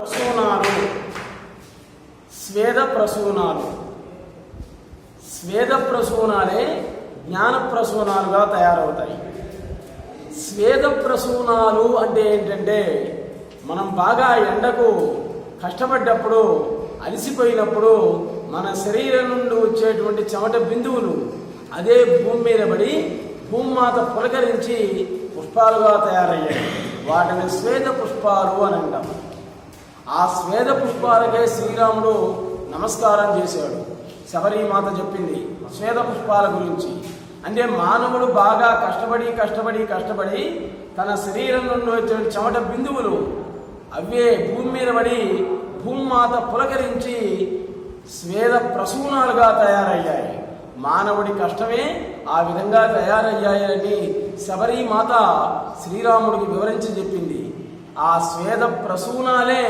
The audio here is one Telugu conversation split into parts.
ప్రసూనాలు. స్వేద ప్రసూనాలు. స్వేద ప్రసూనాలే జ్ఞాన ప్రసూనాలుగా తయారవుతాయి. స్వేద ప్రసూనాలు అంటే ఏంటంటే మనం బాగా ఎండకు కష్టపడ్డప్పుడు అలసిపోయినప్పుడు మన శరీరం నుండి వచ్చేటువంటి చెమట బిందువులు అదే భూమి మీద పడి భూమాత పులకరించి పుష్పాలుగా తయారయ్యాయి. వాటిని స్వేద పుష్పాలు అని అంటాం. ఆ స్వేద పుష్పాలకే శ్రీరాముడు నమస్కారం చేశాడు. శబరిమాత చెప్పింది స్వేద పుష్పాల గురించి. అంటే మానవుడు బాగా కష్టపడి కష్టపడి కష్టపడి తన శరీరం నుండి వచ్చిన చెమట బిందువులు అవే భూమి మీద పడి భూమాత పులకరించి స్వేద ప్రసూనాలుగా తయారయ్యాయి. మానవుడి కష్టమే ఆ విధంగా తయారయ్యాయని శబరిమాత శ్రీరాముడికి వివరించి చెప్పింది. ఆ స్వేద ప్రసూనాలే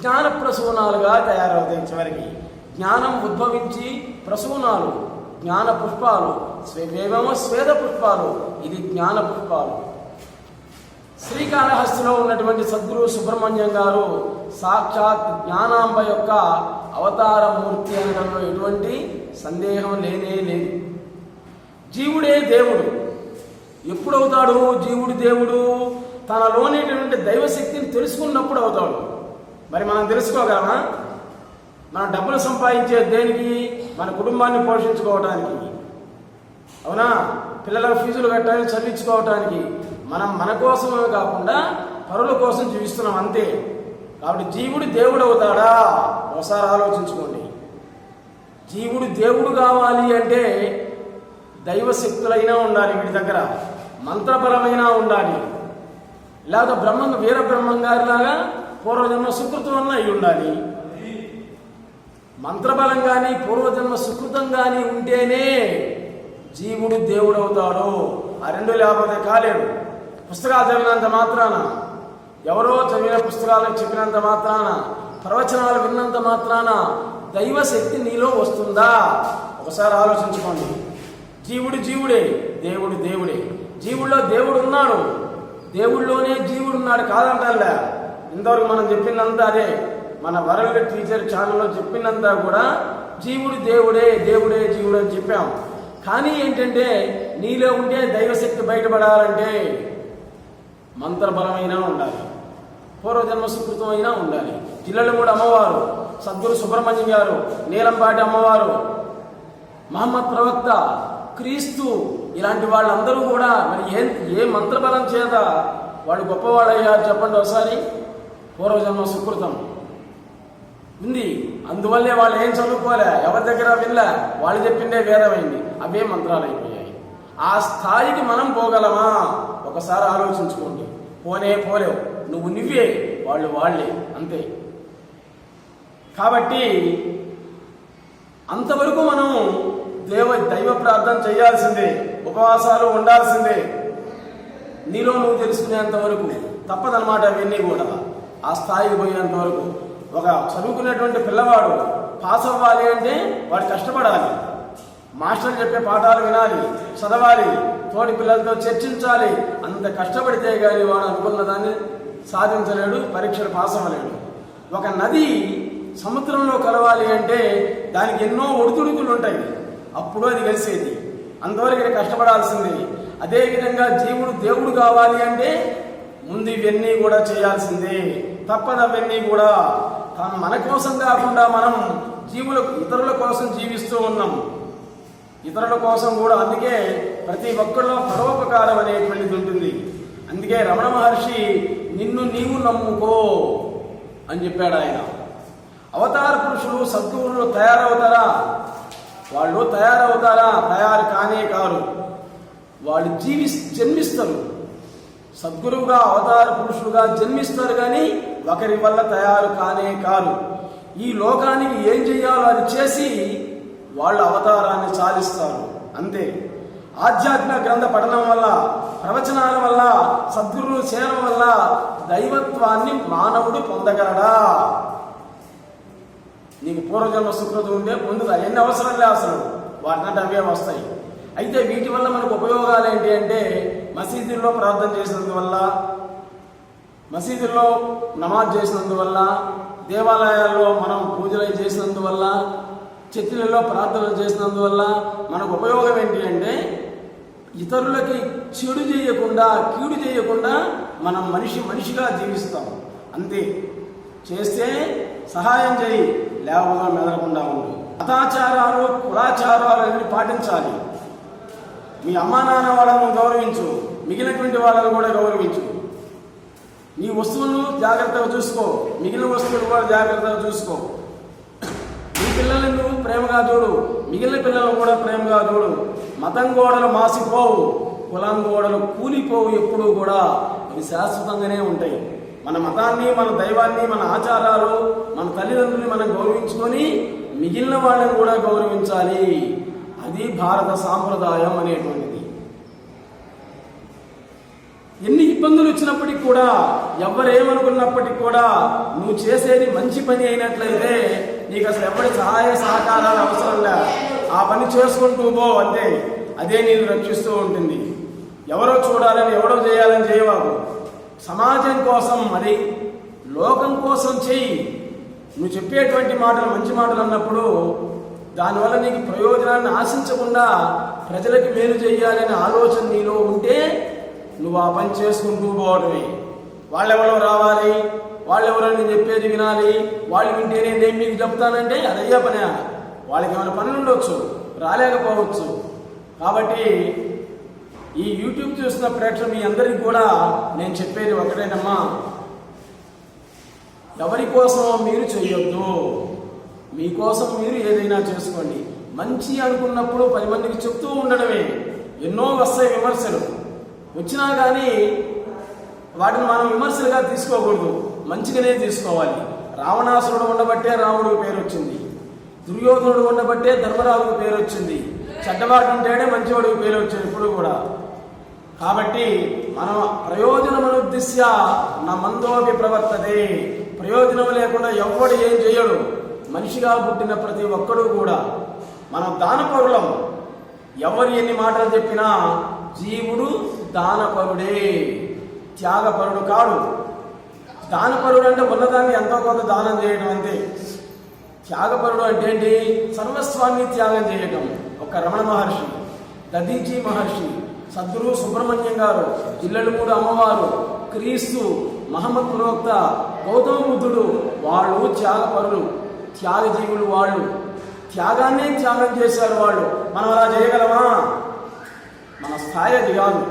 జ్ఞాన ప్రసూనాలుగా తయారవుతాయి చివరికి. జ్ఞానం ఉద్భవించి ప్రసూనాలు జ్ఞాన పుష్పాలు స్వేవేమో స్వేద పుష్పాలు ఇది జ్ఞాన పుష్పాలు. శ్రీకాళహస్తిలో ఉన్నటువంటి సద్గురు సుబ్రహ్మణ్యం గారు సాక్షాత్ జ్ఞానాంబ యొక్క అవతార మూర్తి అనడంలో ఎటువంటి సందేహం లేనే లేదు. జీవుడే దేవుడు. ఎప్పుడవుతాడు జీవుడు దేవుడు? తనలోనేటువంటి దైవశక్తిని తెలుసుకున్నప్పుడు అవుతాడు. మరి మనం తెలుసుకోగలమా మనం డబ్బులు సంపాదించే దేనికి? మన కుటుంబాన్ని పోషించుకోవటానికి. అవునా? పిల్లల ఫీజులు కట్టాలి చదివించుకోవటానికి. మనం మన కోసమే కాకుండా పరుల కోసం జీవిస్తున్నాం అంతే. కాబట్టి జీవుడు దేవుడు అవుతాడా? ఒకసారి ఆలోచించుకోండి. జీవుడు దేవుడు కావాలి అంటే దైవశక్తులైనా ఉండాలి వీడి దగ్గర. మంత్రపరమైనా ఉండాలి. లేకపోతే బ్రహ్మ వీర బ్రహ్మం గారిలాగా పూర్వజన్మ సుకృతం అన్న అయి ఉండాలి. మంత్రబలం కానీ పూర్వజన్మ సుకృతం కానీ ఉంటేనే జీవుడు దేవుడు అవుతాడు ఆ రెండు లేకపోతే కాలేడు పుస్తకాలు చదివినంత మాత్రాన ఎవరో చదివిన పుస్తకాలకు చెప్పినంత మాత్రాన ప్రవచనాలు విన్నంత మాత్రాన దైవశక్తి నీలో వస్తుందా? ఒకసారి ఆలోచించుకోండి. జీవుడు జీవుడే దేవుడు దేవుడే. జీవుల్లో దేవుడు ఉన్నాడు దేవుళ్ళలోనే జీవుడు ఉన్నాడు కాదంటారులే. ఇంతవరకు మనం చెప్పినంతా అదే. మన వరల్డ్ టీచర్ ఛానల్లో చెప్పినంతా కూడా జీవుడు దేవుడే దేవుడే జీవుడు అని చెప్పాం. కానీ ఏంటంటే నీలో ఉంటే దైవశక్తి బయటపడాలంటే మంత్రబలమైనా ఉండాలి. పూర్వజన్మ సుకృతం అయినా ఉండాలి. జిల్లలు కూడా అమ్మవారు సద్గురు సుబ్రహ్మణ్యం గారు నీలంపాటి అమ్మవారు మహమ్మద్ ప్రవక్త క్రీస్తు ఇలాంటి వాళ్ళందరూ కూడా మరి ఏ ఏ మంత్రబలం చేత వాడు గొప్పవాడయ్యారు చెప్పండి ఒకసారి? పూర్వజన్మ సుకృతం. ఉంది. అందువల్లే వాళ్ళు ఏం చదువుకోలే? ఎవరి దగ్గర వినలే? వాళ్ళు చెప్పిందే వేదమైంది. అవే మంత్రాలు అయిపోయాయి. ఆ స్థాయికి మనం పోగలమా? ఒకసారి ఆలోచించుకోండి. పోనే పోలేవు. నువ్వు నువ్వే. వాళ్ళు వాళ్ళే. అంతే. కాబట్టి అంతవరకు మనం దేవ దైవ ప్రార్థన చేయాల్సిందే ఉపవాసాలు ఉండాల్సిందే. నీలో నువ్వు తెలుసుకునేంత వరకు తప్పదనమాట అవన్నీ కూడా. ఆ స్థాయికి పోయేంత వరకు ఒక చదువుకునేటువంటి పిల్లవాడు పాస్ అవ్వాలి అంటే వాడు కష్టపడాలి. మాస్టర్ చెప్పే పాఠాలు వినాలి చదవాలి తోటి పిల్లలతో చర్చించాలి అంత కష్టపడితే కానీ వాడు అనుకున్న దాన్ని సాధించలేడు పరీక్షలు పాస్ అవ్వలేడు. ఒక నది సముద్రంలో కలవాలి అంటే దానికి ఎన్నో ఒడిదుడుకులు ఉంటాయి. అప్పుడు అది కలిసేది. అందువరకు కష్టపడాల్సింది. అదేవిధంగా జీవుడు దేవుడు కావాలి అంటే ముందు ఇవన్నీ కూడా చేయాల్సిందే. తప్పదు అవన్నీ కూడా. తను మన కోసం కాకుండా మనం జీవుల ఇతరుల కోసం జీవిస్తూ ఉన్నాం. ఇతరుల కోసం కూడా అందుకే ప్రతి ఒక్కరిలో పరోపకారం అనేటువంటిది ఉంటుంది. అందుకే రమణ మహర్షి నిన్ను నీవు నమ్ముకో అని చెప్పాడు ఆయన. అవతార పురుషులు సద్గురులు తయారవుతారా? వాళ్ళు తయారవుతారా? తయారు కానే కారు. వాళ్ళు జీవి జన్మిస్తారు. సద్గురువుగా అవతార పురుషులుగా జన్మిస్తారు కానీ ఒకరి వల్ల తయారు కానే కారు. ఈ లోకానికి ఏం చేయాలో అది చేసి వాళ్ళు అవతారాన్ని సాధిస్తారు. అంతే. ఆధ్యాత్మిక గ్రంథ పఠనం వల్ల ప్రవచనాల వల్ల సద్గురువులు చేరడం వల్ల దైవత్వాన్ని మానవుడు పొందగలడా? నీకు పూర్వజన్మ సుకృతి ఉంటే పొందుతా ఎన్ని అవసరం లే అసలు వాటినంటే అవే వస్తాయి? అయితే వీటి వల్ల మనకు ఉపయోగాలు ఏంటి అంటే మసీదుల్లో ప్రార్థన చేసినందువల్ల మసీదుల్లో నమాజ్ చేసినందువల్ల దేవాలయాల్లో మనం పూజలు చేసినందువల్ల చర్చిలలో ప్రార్థనలు చేసినందువల్ల మనకు ఉపయోగం ఏంటి అంటే ఇతరులకి చెడు చేయకుండా కీడు చేయకుండా మనం మనిషి మనిషిగా జీవిస్తాం. అంతే. చేస్తే సహాయం చేయి. లేవగా మెదలకుండా ఉండు. మతాచారాలు కులాచారాలు అన్ని పాటించాలి. మీ అమ్మా నాన్న వాళ్ళను గౌరవించు. మిగిలినటువంటి వాళ్ళను కూడా గౌరవించు. నీ వస్తువులను జాగ్రత్తగా చూసుకో. మిగిలిన వస్తువులు కూడా జాగ్రత్తగా చూసుకో. నీ పిల్లలను నువ్వు ప్రేమగా చూడు. మిగిలిన పిల్లలను కూడా ప్రేమగా చూడు. మతం గోడలు మాసిపోవు. కులం గోడలు కూలిపోవు ఎప్పుడూ కూడా. అవి శాశ్వతంగానే ఉంటాయి. మన మతాన్ని మన దైవాన్ని మన ఆచారాలు మన తల్లిదండ్రుల్ని మనం గౌరవించుకొని మిగిలిన వాళ్ళని కూడా గౌరవించాలి. అది భారత సాంప్రదాయం అనేటువంటిది. ఎన్ని ఇబ్బందులు వచ్చినప్పటికి కూడా ఎవరేమనుకున్నప్పటికి కూడా నువ్వు చేసేది మంచి పని అయినట్లయితే నీకు అసలు ఎవరి సహాయ సహకారాలు అవసరం లే. ఆ పని చేసుకుంటూ పో అంతే. అదే నేను రక్షిస్తూ ఉంటుంది. ఎవరో చూడాలని ఎవరో చేయాలని చేయవాకు సమాజం కోసం మరి లోకం కోసం చెయ్యి. నువ్వు చెప్పేటువంటి మాటలు మంచి మాటలు అన్నప్పుడు దానివల్ల నీకు ప్రయోజనాన్ని ఆశించకుండా ప్రజలకి మేలు చేయాలనే ఆలోచన నీలో ఉంటే నువ్వు ఆ పని చేసుకుంటూ పోవడమే. వాళ్ళెవరో రావాలి వాళ్ళెవరో నేను చెప్పేది వినాలి వాళ్ళు వింటేనే నేను మీకు చెప్తానంటే అదయ్యే పనే వాళ్ళకి ఏమైనా పనులు ఉండొచ్చు రాలేకపోవచ్చు. కాబట్టి ఈ యూట్యూబ్ చూసిన ప్రేక్షకులు మీ అందరికీ కూడా నేను చెప్పేది ఒకటేనమ్మా. ఎవరి కోసమో మీరు చేయొద్దు. మీకోసం మీరు ఏదైనా చేసుకోండి. మంచి అనుకున్నప్పుడు పది మందికి చెప్తూ ఉండడమే. ఎన్నో వస్తాయి విమర్శలు. వచ్చినా కానీ వాటిని మనం విమర్శలుగా తీసుకోకూడదు. మంచిగానే తీసుకోవాలి. రావణాసురుడు ఉండబట్టే రాముడు పేరు వచ్చింది. దుర్యోధనుడు ఉండబట్టే ధర్మరాజుకు పేరు వచ్చింది. చెడ్డవాడు ఉంటేనే మంచివాడికి పేరు వచ్చింది ఇప్పుడు కూడా. కాబట్టి మనం ప్రయోజనమనుద్దిశ్య నా మందోపి ప్రవర్తదే ప్రయోజనం లేకుండా ఎవ్వడు ఏం చేయడు. మనిషిగా పుట్టిన ప్రతి ఒక్కడు కూడా. మనం దానపరులం ఎవరు ఎన్ని మాటలు చెప్పినా జీవుడు దానపరుడే. త్యాగపరుడు కాడు. దానపరుడు అంటే ఉన్నదాన్ని ఎంతో కొంత దానం చేయడం అంతే. త్యాగపరుడు అంటే ఏంటి? సర్వస్వాన్ని త్యాగం చేయటం. ఒక రమణ మహర్షి దదీచి మహర్షి సద్గురు సుబ్రహ్మణ్యం గారు ఇల్లడుమూడు అమ్మవారు క్రీస్తు మహమ్మద్ ప్రవక్త గౌతమ బుద్ధుడు వాళ్ళు త్యాగపరులు త్యాగజీవులు వాళ్ళు. త్యాగాన్ని త్యాగం చేశారు వాళ్ళు. మనం అలా చేయగలమా? మన స్థాయి అది కాదు.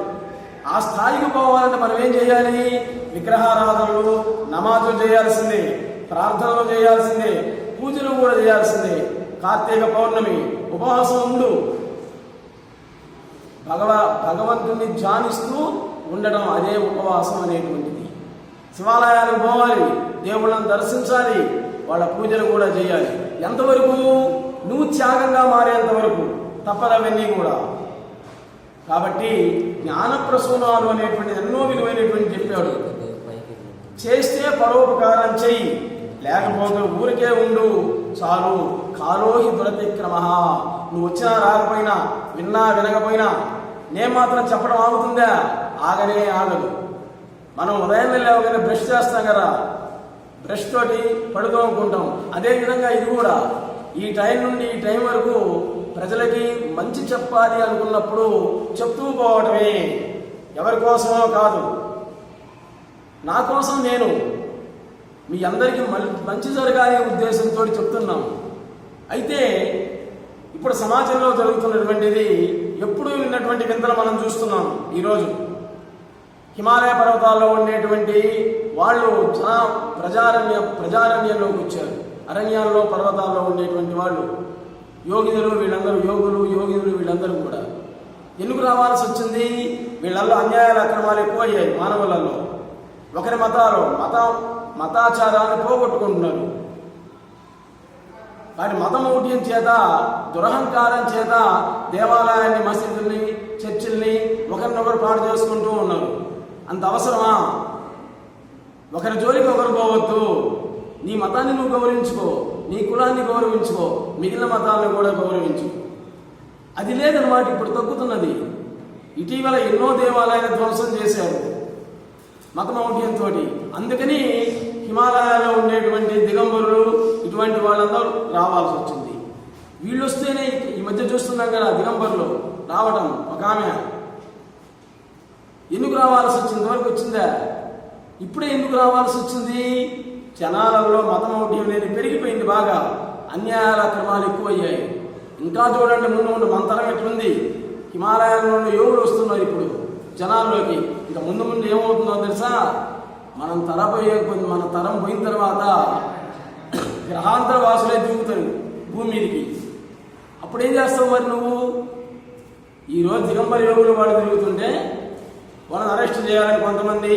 ఆ స్థాయికి పోవాలంటే మనం ఏం చేయాలి? విగ్రహారాధనలు నమాజులు చేయాల్సిందే ప్రార్థనలు చేయాల్సిందే పూజలు కూడా చేయాల్సిందే. కార్తీక పౌర్ణమి ఉపవాసం ఉండు. భగవ భగవంతుని ధ్యానిస్తూ ఉండడం అదే ఉపవాసం అనేటువంటిది. శివాలయాలకు పోవాలి దేవుళ్ళని దర్శించాలి వాళ్ళ పూజలు కూడా చేయాలి. ఎంతవరకు? నువ్వు త్యాగంగా మారేంత వరకు తప్పదవన్నీ కూడా. కాబట్టి జ్ఞానప్రసూనాలు అనేటువంటి ఎన్నో విలువైనటువంటి చెప్పాడు. చేస్తే పరోపకారం చెయ్యి. లేకపోతే ఊరికే ఉండు. చాలు. కాలోహి దురతిక్రమ. నువ్వు వచ్చినా రాకపోయినా విన్నా వినకపోయినా నేను మాత్రం చెప్పడం ఆగుతుందా? ఆగనే ఆగదు. మనం ఉదయం లేవగానే బ్రష్ చేస్తాం కదా. బ్రష్ తోటి పడుకోనుకుంటాం అదే విధంగా ఇది కూడా. ఈ టైం నుండి ఈ టైం వరకు ప్రజలకి మంచి చెప్పాలి అనుకున్నప్పుడు చెప్తూ పోవటమే. ఎవరి కోసమో కాదు. నా కోసం నేను మీ అందరికీ మంచి జరగాలనే ఉద్దేశంతో చెప్తున్నాం. అయితే ఇప్పుడు సమాజంలో జరుగుతున్నటువంటిది ఎప్పుడూ విన్నటువంటి వింతలు మనం చూస్తున్నాం ఈరోజు. హిమాలయ పర్వతాల్లో ఉండేటువంటి వాళ్ళు జన ప్రజారణ్య ప్రజారణ్యంలోకి వచ్చారు. అరణ్యాల్లో పర్వతాల్లో ఉండేటువంటి వాళ్ళు. యోగినులు వీళ్ళందరూ యోగులు యోగినులు వీళ్ళందరూ కూడా. ఎందుకు రావాల్సి వచ్చింది? వీళ్ళల్లో అన్యాయాల అక్రమాలు ఎక్కువ అయ్యాయి మానవులలో. ఒకరి మతాలు మత మతాచారాలు పోగొట్టుకుంటున్నారు. వారి మతమౌఢ్యం చేత దురహంకారం చేత దేవాలయాన్ని మసీదుల్ని చర్చిల్ని ఒకరినొకరు పాడు చేసుకుంటూ ఉన్నారు అంత అవసరమా? ఒకరి జోలికి ఒకరు పోవద్దు. నీ మతాన్ని నువ్వు గౌరవించుకో. నీ కులాన్ని గౌరవించుకో. మిగిలిన మతాలను కూడా గౌరవించు. అది లేదన్నమాట ఇప్పుడు తగ్గుతున్నది. ఇటీవల ఎన్నో దేవాలయాలు ధ్వంసం చేశారు. మతమౌఢ్యంతో అందుకని హిమాలయాల్లో ఉండేటువంటి దిగంబరులు ఇటువంటి వాళ్ళందరూ రావాల్సి వచ్చింది. వీళ్ళు వస్తేనే ఈ మధ్య చూస్తున్నాం కదా దిగంబరులు రావటం ఒక ఆమె. ఎందుకు రావాల్సి వచ్చింది? వరకు వచ్చిందా? ఇప్పుడే ఎందుకు రావాల్సి వచ్చింది? జనాలలో మతమౌఢ్యం అనేది పెరిగిపోయింది బాగా. అన్యాయాల క్రమాలు ఎక్కువయ్యాయి. ఇంకా చూడండి ముందు ముందు మంతరం ఎట్లుంది? హిమాలయాల నుండి యోగులు వస్తున్నారు ఇప్పుడు? జనాల్లోకి. ఇంకా ముందు ముందు ఏమవుతుందో తెలుసా? మనం తరపోయే కొద్ది మన తరం పోయిన తర్వాత గ్రహాంతర వాసులే దిగుతారు భూమి మీదకి. అప్పుడు ఏం చేస్తావు మరి నువ్వు? ఈరోజు దిగంబర యోగులు వాడు తిరుగుతుంటే వాళ్ళని అరెస్ట్ చేయాలని కొంతమంది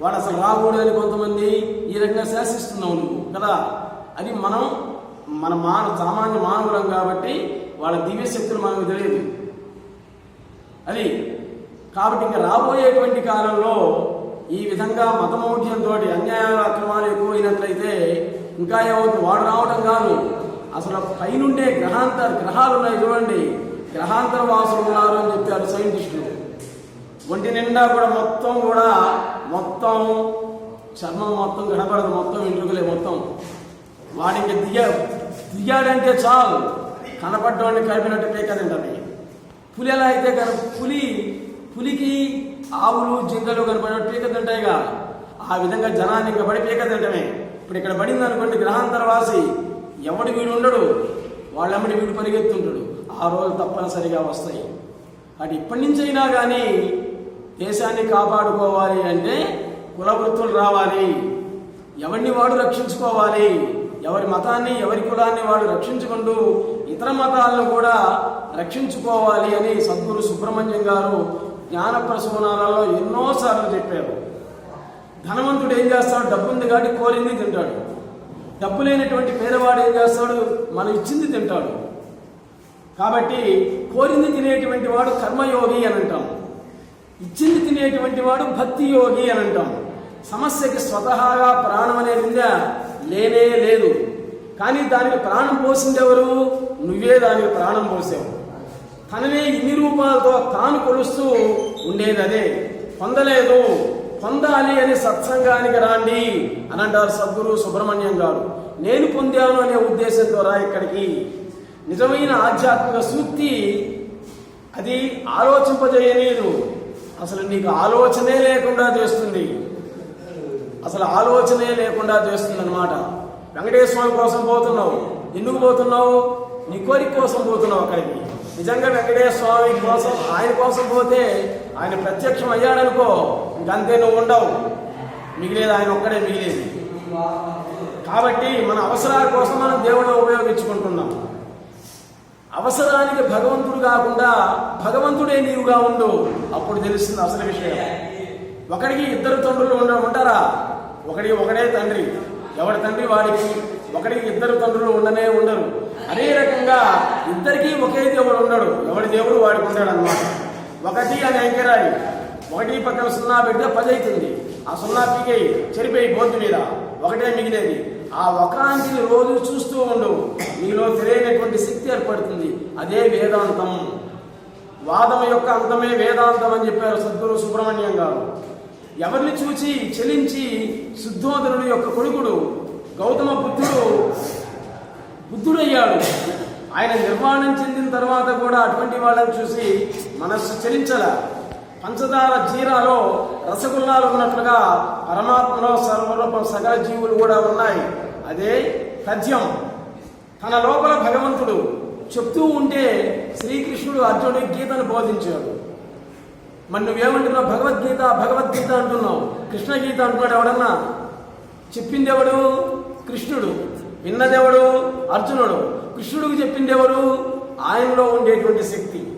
వాడు అసలు రాకూడదని కొంతమంది ఈ రకంగా శాసిస్తున్నావు నువ్వు కదా? అది మనం మన మాన సామాన్య మానవులం కాబట్టి వాళ్ళ దివ్య శక్తులు మనకు తెలియదు. అది కాబట్టి ఇంకా రాబోయేటువంటి కాలంలో ఈ విధంగా మతమౌఢ్యంతో అన్యాయాల అక్రమాలు ఎక్కువైనట్లయితే ఇంకా ఏమవుతుంది వాడు రావటం కాదు. అసలు పైనుండే గ్రహాంతర గ్రహాలు ఉన్నాయి చూడండి. గ్రహాంతర వాసులు ఉన్నారు అని చెప్పారు సైంటిస్టులు. ఒంటి నిండా కూడా మొత్తం కూడా మొత్తం చర్మం మొత్తం కనపడదు. మొత్తం ఇంట్రుకలే మొత్తం. వాడికి దిగ దిగాడంటే చాలు. కనపడ్డవాడిని కలిపినట్టు పేకదంటది పులి ఎలా అయితే కన పులి పులికి ఆవులు జింకలు కనపడినట్టు పీక తింటాయిగా. ఆ విధంగా జనాన్ని ఇంకా పడి పీక తింటమే. ఇప్పుడు ఇక్కడ పడింది అనుకోండి గ్రహాంతర వాసి. ఎవడు వీడు ఉండడు. వాళ్ళెమ్మడి వీడు పరిగెత్తుంటాడు. ఆ రోజు తప్పనిసరిగా వస్తాయి. అటు ఇప్పటి నుంచైనా కానీ దేశాన్ని కాపాడుకోవాలి అంటే కులవృత్తులు రావాలి. ఎవరిని వాడు రక్షించుకోవాలి? ఎవరి మతాన్ని ఎవరి కులాన్ని వాడు రక్షించుకుంటూ ఇతర మతాలను కూడా రక్షించుకోవాలి అని సద్గురు సుబ్రహ్మణ్యం గారు జ్ఞాన ప్రసూనాలలో ఎన్నోసార్లు చెప్పారు. ధనవంతుడు ఏం చేస్తాడు? డబ్బు ఉంది కాబట్టి కోరింది తింటాడు. డబ్బు లేనటువంటి పేదవాడు ఏం చేస్తాడు? మనం ఇచ్చింది తింటాడు. కాబట్టి కోరింది తినేటువంటి వాడు కర్మయోగి అని అంటాం. ఇచ్చింది తినేటువంటి వాడు భక్తి యోగి అని అంటాం. సమస్యకి స్వతహాగా ప్రాణం అనేది ఉందా? లేనే లేదు. కానీ దానికి ప్రాణం పోసిందెవరు నువ్వే దానికి ప్రాణం పోసావు. తననే ఇన్ని రూపాలతో తాను కొలుస్తూ ఉండేది అదే. పొందలేదు. పొందాలి అని సత్సంగానికి రాండి అని అంటారు సద్గురు సుబ్రహ్మణ్యం గారు. నేను పొందాను అనే ఉద్దేశం ద్వారా ఇక్కడికి. నిజమైన ఆధ్యాత్మిక సూక్తి అది ఆలోచింపజేయలేదు. అసలు నీకు ఆలోచనే లేకుండా చేస్తుంది. అసలు ఆలోచనే లేకుండా చేస్తుంది అనమాట వెంకటేశ్వర స్వామి కోసం పోతున్నావు. ఎందుకు పోతున్నావు? నీ కోరిక కోసం పోతున్నావు అక్కడికి. నిజంగా వెంకటేశ్వర స్వామి కోసం ఆయన కోసం పోతే ఆయన ప్రత్యక్షం అయ్యాడనుకో ఇంకంతే నువ్వు ఉండవు. మిగిలేదు ఆయన ఒక్కడే మిగిలేదు. కాబట్టి మన అవసరాల కోసం మనం దేవుడిని ఉపయోగించుకుంటున్నాం. అవసరానికి భగవంతుడు కాకుండా భగవంతుడే నీవుగా ఉండు. అప్పుడు తెలుస్తుంది అసలు విషయం. ఒకడికి ఇద్దరు తండ్రులు ఉండ ఉంటారా? ఒకడికి ఒకడే తండ్రి. ఎవడి తండ్రి వాడికి? ఒకడికి ఇద్దరు తండ్రులు ఉండనే ఉండరు. అదే రకంగా ఇద్దరికీ ఒకే దేవుడు ఉండడు ఎవడి దేవుడు వాడికి ఉంటాడు అనమాట ఒకటి అని ఐక్యరాయి ఒకటి పక్కన సున్నా పెడితే పది అవుతుంది. ఆ సున్నా పీకేయి చెరిపోయి బోర్డు మీద. ఒకటే మిగిలేది. ఆ ఒకాంతిని రోజు చూస్తూ ఉండు. నీలో తెలియనటువంటి శక్తి ఏర్పడుతుంది. అదే వేదాంతం. వాదం యొక్క అంతమే వేదాంతం అని చెప్పారు సద్గురు సుబ్రహ్మణ్యం గారు. ఎవరిని చూచి చెలించి శుద్ధోదరుడు యొక్క కొడుకుడు గౌతమ బుద్ధుడు బుద్ధుడయ్యాడు. ఆయన నిర్మాణం చెందిన తర్వాత కూడా అటువంటి వాళ్ళని చూసి మనస్సు చలించల. పంచదార జీరాలో రసగుల్లాలు ఉన్నట్లుగా పరమాత్మలో సర్వరూపం సకల జీవులు కూడా ఉన్నాయి. అదే పద్యం తన లోపల భగవంతుడు చెప్తూ ఉంటే శ్రీకృష్ణుడు అర్జునుడి గీతను బోధించాడు. మరి నువ్వేమంటున్నావు? భగవద్గీత భగవద్గీత అంటున్నావు. కృష్ణ గీత అంటున్నాడు ఎవడన్నా? చెప్పింది ఎవడు? కృష్ణుడు. విన్నదెవడు? అర్జునుడు. కృష్ణుడికి చెప్పింది ఎవరు ఆయనలో ఉండేటువంటి శక్తి.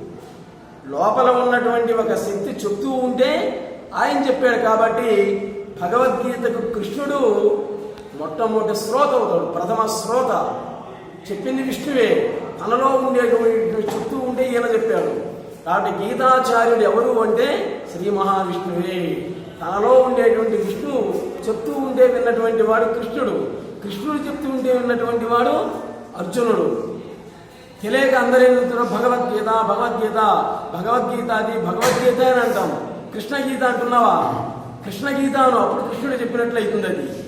లోపల ఉన్నటువంటి ఒక శక్తి చెప్తూ ఉంటే ఆయన చెప్పాడు కాబట్టి భగవద్గీతకు కృష్ణుడు మొట్టమొదటి శ్రోత అవుతాడు ప్రథమ శ్రోత. చెప్పింది విష్ణువే. తనలో ఉండేటువంటి చెప్తూ ఉంటే ఈయన చెప్పాడు. కాబట్టి గీతాచార్యుడు ఎవరు అంటే శ్రీ మహావిష్ణువే. తనలో ఉండేటువంటి విష్ణువు చెప్తూ ఉంటే విన్నటువంటి వాడు కృష్ణుడు. కృష్ణుడు చెప్తూ ఉంటే విన్నటువంటి వాడు అర్జునుడు. తెలియక అందరూ భగవద్గీత భగవద్గీత భగవద్గీత అది భగవద్గీత అని అంటాం. కృష్ణగీత అంటున్నావా? కృష్ణగీత అను. అప్పుడు కృష్ణుడు చెప్పినట్లు అవుతుంది అది.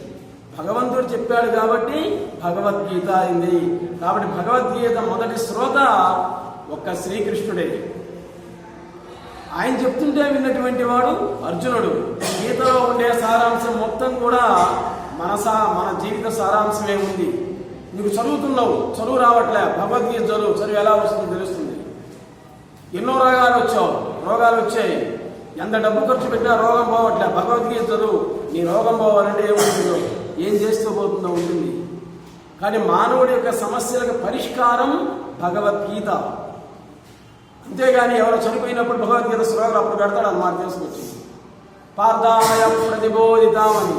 భగవంతుడు చెప్పాడు కాబట్టి భగవద్గీత అయింది. కాబట్టి భగవద్గీత మొదటి శ్రోత ఒక్క శ్రీకృష్ణుడే. ఆయన చెప్తుంటే విన్నటువంటి వాడు అర్జునుడు. గీతలో ఉండే సారాంశం మొత్తం కూడా మన సా మన జీవిత సారాంశమే ఉంది నువ్వు చదువుతున్నావు చదువు రావట్లే భగవద్గీత చదువు చదువు ఎలా వస్తుందో తెలుస్తుంది. ఎన్నో రోగాలు వచ్చావు రోగాలు వచ్చాయి. ఎంత డబ్బు ఖర్చు పెట్టినా రోగం పోవట్లే భగవద్గీత చదువు నీ రోగం పోవాలంటే ఏముంటుందో ఏం చేస్తూ పోతుందో ఉంటుంది. కానీ మానవుడి యొక్క సమస్యలకు పరిష్కారం భగవద్గీత. అంతేగాని ఎవరు చనిపోయినప్పుడు భగవద్గీత శ్లోకాలు అప్పుడు పెడతాడు అని మాకు తెలుసుకొచ్చింది పార్థాయ ప్రతిబోధితామని.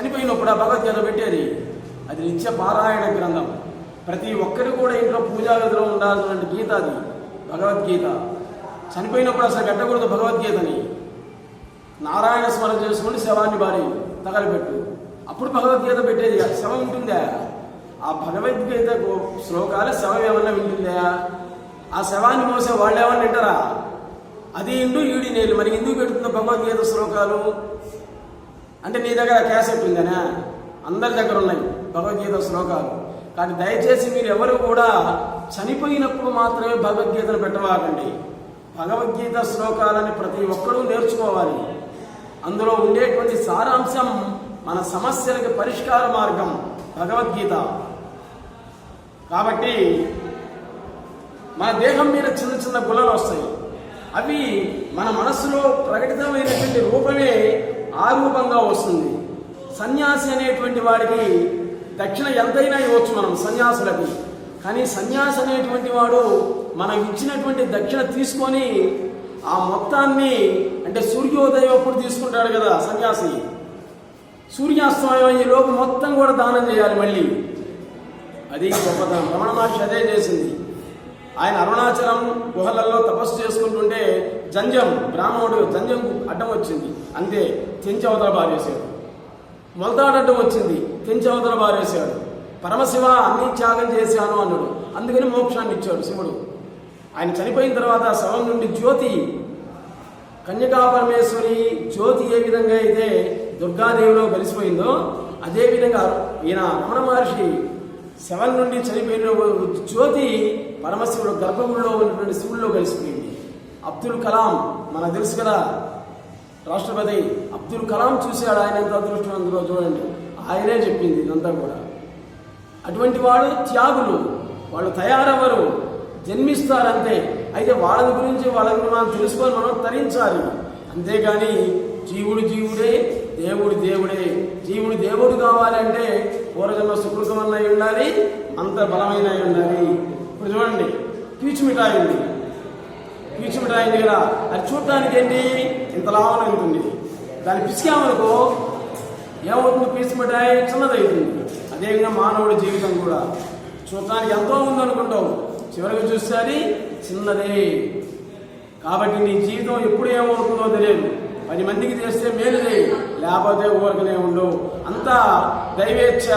చనిపోయినప్పుడు ఆ భగవద్గీత పెట్టేది. అది నిత్య పారాయణ గ్రంథం. ప్రతి ఒక్కరు కూడా ఇంట్లో పూజా గదిలో ఉండాల్సినటువంటి గీత అది భగవద్గీత. చనిపోయినప్పుడు అసలు పెట్టకూడదు భగవద్గీతని. నారాయణ స్మరణ చేసుకుని శవాన్ని బారి తగలబెట్టు. అప్పుడు భగవద్గీత పెట్టేది. శవం ఉంటుందా? ఆ భగవద్గీత గో- శ్లోకాలు శవం ఏమన్నా వింటుందా? ఆ శవాన్ని మోసే వాళ్ళు ఏమన్నా వింటారా? అది ఇండు ఈడి నేను మరి ఎందుకు పెడుతుందో భగవద్గీత శ్లోకాలు? అంటే నీ దగ్గర క్యాసెట్ ఉందనా? అందరి దగ్గర ఉన్నాయి భగవద్గీత శ్లోకాలు. కానీ దయచేసి మీరు ఎవరు కూడా చనిపోయినప్పుడు మాత్రమే భగవద్గీతను పెట్టవాకండి భగవద్గీత శ్లోకాలని ప్రతి ఒక్కరూ నేర్చుకోవాలి. అందులో ఉండేటువంటి సారాంశం మన సమస్యలకు పరిష్కార మార్గం భగవద్గీత. కాబట్టి మన దేహం మీద చిన్న చిన్న గుల్లలు వస్తాయి. అవి మన మనసులో ప్రకటితమైనటువంటి రూపమే ఆ రూపంగా వస్తుంది. సన్యాసి అనేటువంటి వాడికి దక్షిణ ఎంతైనా ఇవ్వచ్చు మనం సన్యాసులకి. కానీ సన్యాసి అనేటువంటి వాడు మనం ఇచ్చినటువంటి దక్షిణ తీసుకొని ఆ మొత్తాన్ని అంటే సూర్యోదయం అప్పుడు తీసుకుంటాడు కదా సన్యాసి? సూర్యాస్తమయం అయ్యే లోపు మొత్తం కూడా దానం చేయాలి మళ్ళీ. అది గొప్పతనం. రమణ మహర్షి అదే చేసింది. ఆయన అరుణాచలం గుహలలో తపస్సు చేసుకుంటుంటే జంజం బ్రాహ్మణుడు జంజంకు అడ్డం వచ్చింది. అంతే తెంచి అవతల బారేశాడు మొలతాడు అడ్డం వచ్చింది. తెంచి అవతల బారేశాడు పరమశివ అన్ని త్యాగం చేశాను అన్నాడు. అందుకని మోక్షాన్ని ఇచ్చాడు శివుడు. ఆయన చనిపోయిన తర్వాత శవం నుండి జ్యోతి కన్యకా పరమేశ్వరి జ్యోతి ఏ విధంగా అయితే దుర్గాదేవిలో కలిసిపోయిందో అదేవిధంగా ఈయన రమణ మహర్షి శవం నుండి చనిపోయిన జ్యోతి పరమశివుడు గర్భగుడిలో ఉన్నటువంటి శివుల్లో కలిసిపోయింది. అబ్దుల్ కలాం మనకు తెలుసు కదా రాష్ట్రపతి అబ్దుల్ కలాం చూశాడు ఆయన ఎంత అదృష్టవంతులో చూడండి. ఆయనే చెప్పింది ఇదంతా కూడా. అటువంటి వాడు త్యాగులు వాళ్ళు తయారవ్వరు జన్మిస్తారంతే. అయితే వాళ్ళ గురించి వాళ్ళని మనం తెలుసుకొని మనం తరించాలి. అంతేగాని జీవుడు జీవుడే దేవుడు దేవుడే. జీవుడు దేవుడు కావాలంటే పూర్వజన్మ సుకృతమన్నై ఉండాలి అంత బలమైన ఉండాలి. ఇప్పుడు చూడండి పీచు మిఠాయి ఉంది. పీచు మిఠాయి కదా అది చూడటానికి ఏంటి? ఇంత లాభం ఉంటుంది. దాన్ని పిసికామనుకో ఏమవుతుంది? పీచు మిఠాయి చిన్నదవుతుంది అదేవిధంగా మానవుడి జీవితం కూడా. చూడటానికి ఎంతో ఉందనుకుంటావు చివరికి చూస్తే అది చిన్నదే. కాబట్టి నీ జీవితం ఎప్పుడు ఏమవుతుందో తెలియదు. పది మందికి చేస్తే మేలుదే. లేకపోతే ఊరకనే ఉండవు. అంతా దైవేచ్ఛ.